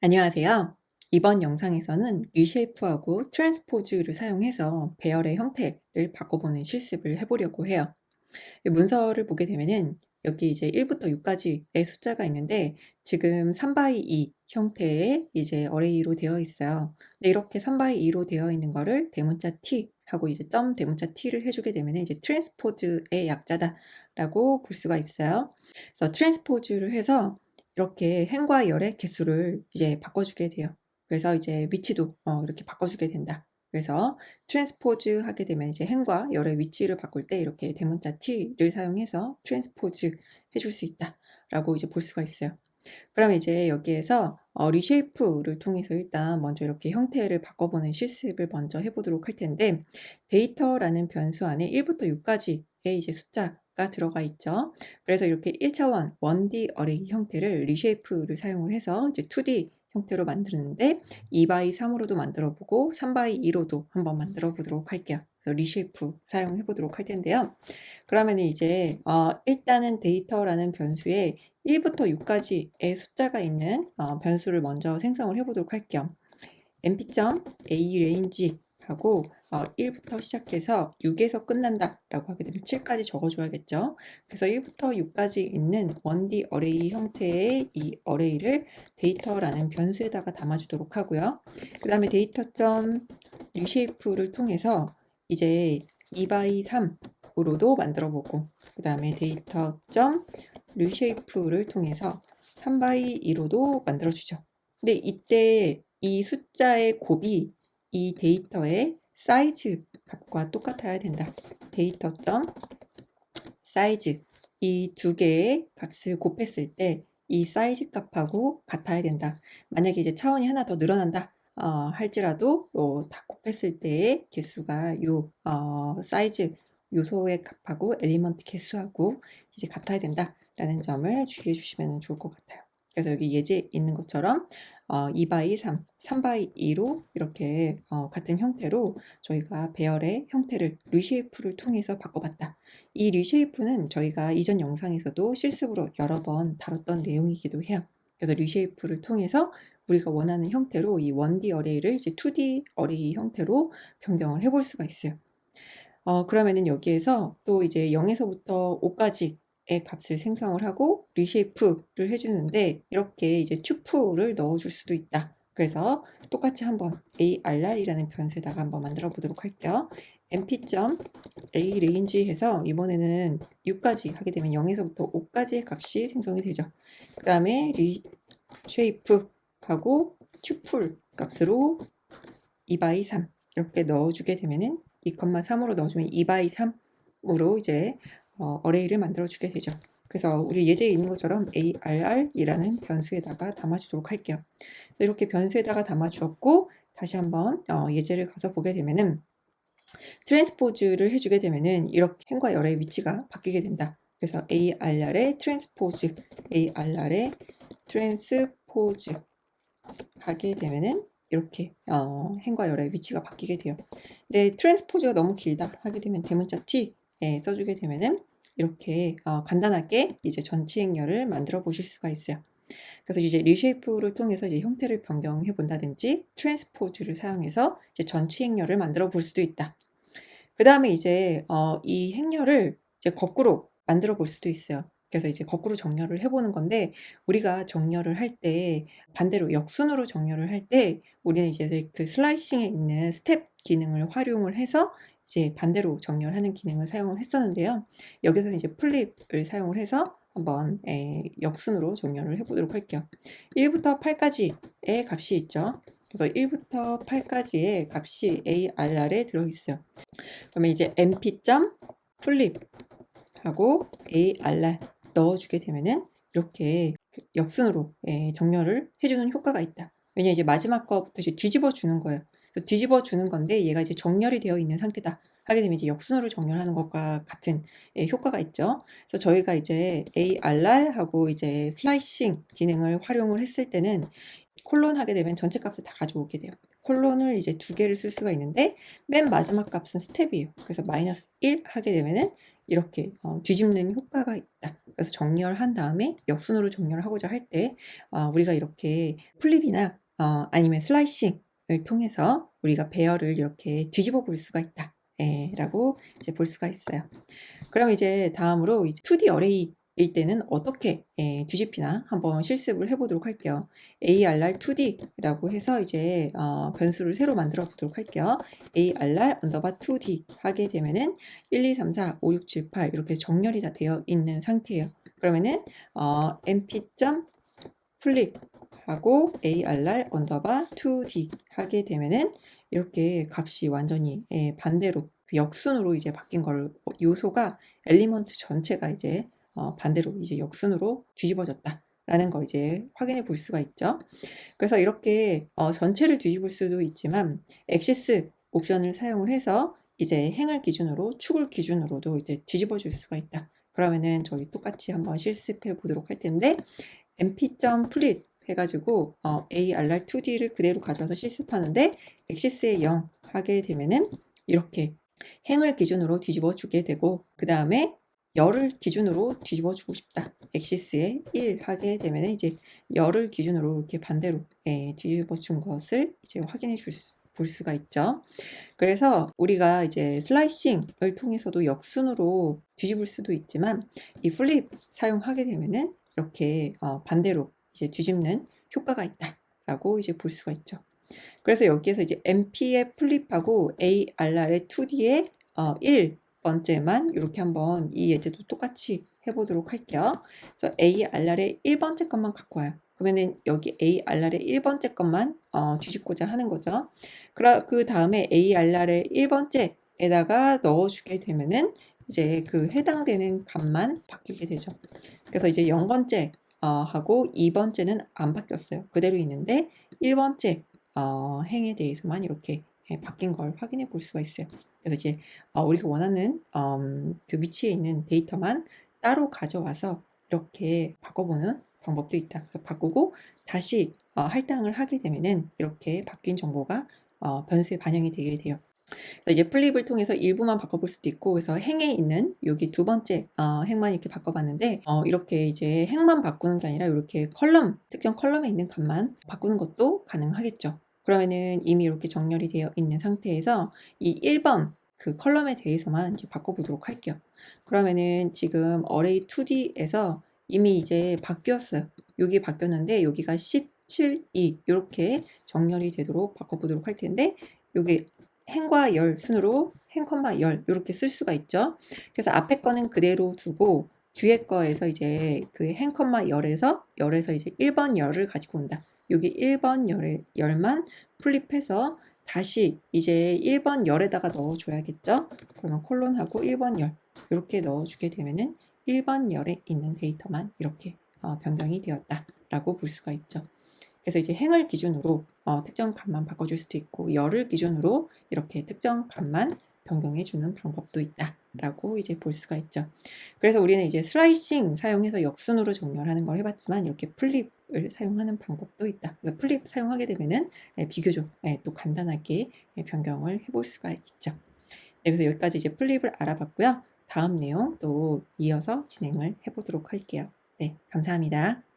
안녕하세요. 이번 영상에서는 리쉐이프하고 트랜스포즈를 사용해서 배열의 형태를 바꿔보는 실습을 해보려고 해요. 이 문서를 보게 되면은 여기 이제 1부터 6까지의 숫자가 있는데 지금 3x2 형태의 이제 어레이로 되어 있어요. 근데 이렇게 3x2로 되어 있는 거를 대문자 t 하고 이제 점 대문자 t를 해주게 되면은 이제 트랜스포즈의 약자다라고 볼 수가 있어요. 그래서 트랜스포즈를 해서 이렇게 행과 열의 개수를 이제 바꿔주게 돼요. 그래서 이제 위치도 어, 이렇게 바꿔주게 된다. 그래서 트랜스포즈 하게 되면 이제 행과 열의 위치를 바꿀 때 이렇게 대문자 t를 사용해서 트랜스포즈 해줄 수 있다라고 이제 볼 수가 있어요. 그러면 이제 여기에서 어, 리쉐이프를 통해서 일단 먼저 이렇게 형태를 바꿔보는 실습을 먼저 해보도록 할 텐데 데이터라는 변수 안에 1부터 6까지의 이제 숫자 가 들어가 있죠. 그래서 이렇게 1차원 1D 어레이 형태를 리쉐이프를 사용을 해서 이제 2D 형태로 만드는데 2x 3으로도 만들어 보고 3x 2로도 한번 만들어 보도록 할게요. 그래서 리쉐이프 사용해 보도록 할 텐데요. 그러면 이제 어, 일단은 데이터라는 변수에 1부터 6까지의 숫자가 있는 어, 변수를 먼저 생성을 해 보도록 할게요. np.a range 하고 어, 1부터 시작해서 6에서 끝난다 라고 하게 되면 7까지 적어줘야겠죠. 그래서 1부터 6까지 있는 1D 어레이 형태의 이 어레이를 데이터라는 변수에다가 담아주도록 하고요. 그 다음에 데이터.점 reshape를 통해서 이제 2by 3으로도 만들어 보고 그 다음에 데이터.점 reshape를 통해서 3by 2로도 만들어 주죠. 근데 이때 이 숫자의 곱이 이 데이터의 사이즈 값과 똑같아야 된다. 데이터.점 사이즈 이 두 개의 값을 곱했을 때 이 사이즈 값하고 같아야 된다. 만약에 이제 차원이 하나 더 늘어난다. 어, 할지라도 어, 다 곱했을 때의 개수가 요 어, 사이즈 요소의 값하고 엘리먼트 개수하고 이제 같아야 된다라는 점을 주의해 주시면 좋을 것 같아요. 그래서 여기 예제 있는 것처럼 어, 2by 3, 3by 2로 이렇게 어, 같은 형태로 저희가 배열의 형태를 리쉐이프를 통해서 바꿔봤다. 이 리쉐이프는 저희가 이전 영상에서도 실습으로 여러 번 다뤘던 내용이기도 해요. 그래서 리쉐이프를 통해서 우리가 원하는 형태로 이 1D 어레이를 이제 2D 어레이 형태로 변경을 해볼 수가 있어요. 어, 그러면은 여기에서 또 이제 0에서부터 5까지 의 값을 생성을 하고 리쉐이프를 해주는데 이렇게 이제 추프를 넣어줄 수도 있다. 그래서 똑같이 한번 arr이라는 변수에다가 한번 만들어 보도록 할게요. np.a range 해서 이번에는 6까지 하게 되면 0에서부터 5까지의 값이 생성이 되죠. 그 다음에 reshape 하고 추풀 값으로 2by 3 이렇게 넣어주게 되면은 2,3으로 넣어주면 2by 3으로 이제 어, 어레이를 만들어 주게 되죠. 그래서 우리 예제에 있는 것처럼 arr이라는 변수에다가 담아주도록 할게요. 이렇게 변수에다가 담아주었고 다시 한번 어, 예제를 가서 보게 되면은 트랜스포즈를 해주게 되면은 이렇게 행과 열의 위치가 바뀌게 된다. 그래서 arr의 트랜스포즈, arr의 트랜스포즈 하게 되면은 이렇게 어, 행과 열의 위치가 바뀌게 돼요. 근데 트랜스포즈가 너무 길다 하게 되면 대문자 t 에 써주게 되면은 이렇게 어, 간단하게 이제 전치행렬을 만들어 보실 수가 있어요. 그래서 이제 리쉐이프를 통해서 이제 형태를 변경해 본다든지 트랜스포즈를 사용해서 이제 전치행렬을 만들어 볼 수도 있다. 그 다음에 이제 어, 이 행렬을 이제 거꾸로 만들어 볼 수도 있어요. 그래서 이제 거꾸로 정렬을 해보는 건데 우리가 정렬을 할 때 반대로 역순으로 정렬을 할 때 우리는 이제 그 슬라이싱에 있는 스텝 기능을 활용을 해서 이제 반대로 정렬하는 기능을 사용을 했었는데요. 여기서 이제 플립을 사용을 해서 한번 에, 역순으로 정렬을 해보도록 할게요. 1부터 8까지의 값이 있죠. 그래서 1부터 8까지의 값이 ARR에 들어있어요. 그러면 이제. 플립 하고 ARR 넣어주게 되면은 이렇게 역순으로 예, 정렬을 해주는 효과가 있다. 왜냐 이제 마지막 거부터 이제 뒤집어 주는 거예요. 뒤집어 주는 건데 얘가 이제 정렬이 되어 있는 상태다. 하게 되면 이제 역순으로 정렬하는 것과 같은 예, 효과가 있죠. 그래서 저희가 이제 ARR하고 이제 슬라이싱 기능을 활용을 했을 때는 콜론 하게 되면 전체 값을 다 가져오게 돼요. 콜론을 이제 두 개를 쓸 수가 있는데 맨 마지막 값은 스텝이에요. 그래서 마이너스 1 하게 되면은 이렇게 어, 뒤집는 효과가 있다. 그래서 정렬한 다음에 역순으로 정렬을 하고자 할때 어, 우리가 이렇게 플립이나 어, 아니면 슬라이싱을 통해서 우리가 배열을 이렇게 뒤집어 볼 수가 있다. 예, 라고 이제 볼 수가 있어요. 그럼 이제 다음으로 이제 2D 어레이 일 때는 어떻게 예, 뒤집히나 한번 실습을 해보도록 할게요. ARR2D라고 해서 이제 어, 변수를 새로 만들어 보도록 할게요. ARR 언더바 2D 하게 되면은 1, 2, 3, 4, 5, 6, 7, 8 이렇게 정렬이 다 되어 있는 상태예요. 그러면은 어, mp. 플립 하고 ARR 언더바 2D 하게 되면은 이렇게 값이 완전히 예, 반대로 그 역순으로 이제 바뀐 걸 요소가 엘리먼트 전체가 이제 어, 반대로 이제 역순으로 뒤집어졌다 라는 걸 이제 확인해 볼 수가 있죠. 그래서 이렇게 어, 전체를 뒤집을 수도 있지만 액시스 옵션을 사용을 해서 이제 행을 기준으로 축을 기준으로도 이제 뒤집어 줄 수가 있다. 그러면은 저희 똑같이 한번 실습해 보도록 할 텐데 mp.flit 해가지고 어, ARR2D를 그대로 가져와서 실습하는데 액시스에 0 하게 되면은 이렇게 행을 기준으로 뒤집어 주게 되고 그 다음에 열을 기준으로 뒤집어 주고 싶다. 액시스에 1 하게 되면 이제 열을 기준으로 이렇게 반대로 예, 뒤집어 준 것을 이제 확인해 줄 수, 볼 수가 있죠. 그래서 우리가 이제 슬라이싱을 통해서도 역순으로 뒤집을 수도 있지만 이 플립 사용하게 되면은 이렇게 어, 반대로 이제 뒤집는 효과가 있다라고 이제 볼 수가 있죠. 그래서 여기에서 이제 MP의 플립하고 ARR의 2D의 어, 1 번째만 이렇게 한번 이 예제도 똑같이 해보도록 할게요. 그래서 ARR의 1번째 것만 갖고 와요. 그러면은 여기 ARR의 1번째 것만 어, 뒤집고자 하는 거죠. 그 다음에 ARR의 1번째에다가 넣어주게 되면은 이제 그 해당되는 값만 바뀌게 되죠. 그래서 이제 0번째 어, 하고 2번째는 안 바뀌었어요. 그대로 있는데 1번째 어, 행에 대해서만 이렇게 예, 바뀐 걸 확인해 볼 수가 있어요. 그래서 이제 어, 우리가 원하는 음, 그 위치에 있는 데이터만 따로 가져와서 이렇게 바꿔보는 방법도 있다. 그래서 바꾸고 다시 어, 할당을 하게 되면은 이렇게 바뀐 정보가 어, 변수에 반영이 되게 돼요. 그래서 이제 플립을 통해서 일부만 바꿔볼 수도 있고 그래서 행에 있는 여기 두 번째 어, 행만 이렇게 바꿔봤는데 어, 이렇게 이제 행만 바꾸는 게 아니라 이렇게 컬럼 특정 컬럼에 있는 값만 바꾸는 것도 가능하겠죠. 그러면은 이미 이렇게 정렬이 되어 있는 상태에서 이 1번 그 컬럼에 대해서만 이제 바꿔보도록 할게요. 그러면은 지금 어레이 2D에서 이미 이제 바뀌었어요. 여기 바뀌었는데 여기가 17, 2 이렇게 정렬이 되도록 바꿔보도록 할 텐데 여기 행과 열 순으로 행, 컴마 열 이렇게 쓸 수가 있죠. 그래서 앞에 거는 그대로 두고 뒤에 거에서 이제 그 행, 컴마 열에서 열에서 이제 1번 열을 가지고 온다. 여기 1번 열에, 열만 플립해서 다시 이제 1번 열에다가 넣어줘야겠죠. 그러면 콜론하고 1번 열 이렇게 넣어주게 되면은 1번 열에 있는 데이터만 이렇게 어, 변경이 되었다라고 볼 수가 있죠. 그래서 이제 행을 기준으로 어, 특정 값만 바꿔줄 수도 있고 열을 기준으로 이렇게 특정 값만 변경해 주는 방법도 있다 라고 이제 볼 수가 있죠. 그래서 우리는 이제 슬라이싱 사용해서 역순으로 정렬하는 걸 해봤지만 이렇게 플립을 사용하는 방법도 있다. 그래서 플립 사용하게 되면은 예, 비교적 예, 또 간단하게 예, 변경을 해볼 수가 있죠. 네, 그래서 여기까지 이제 플립을 알아봤고요. 다음 내용 또 이어서 진행을 해보도록 할게요. 네, 감사합니다.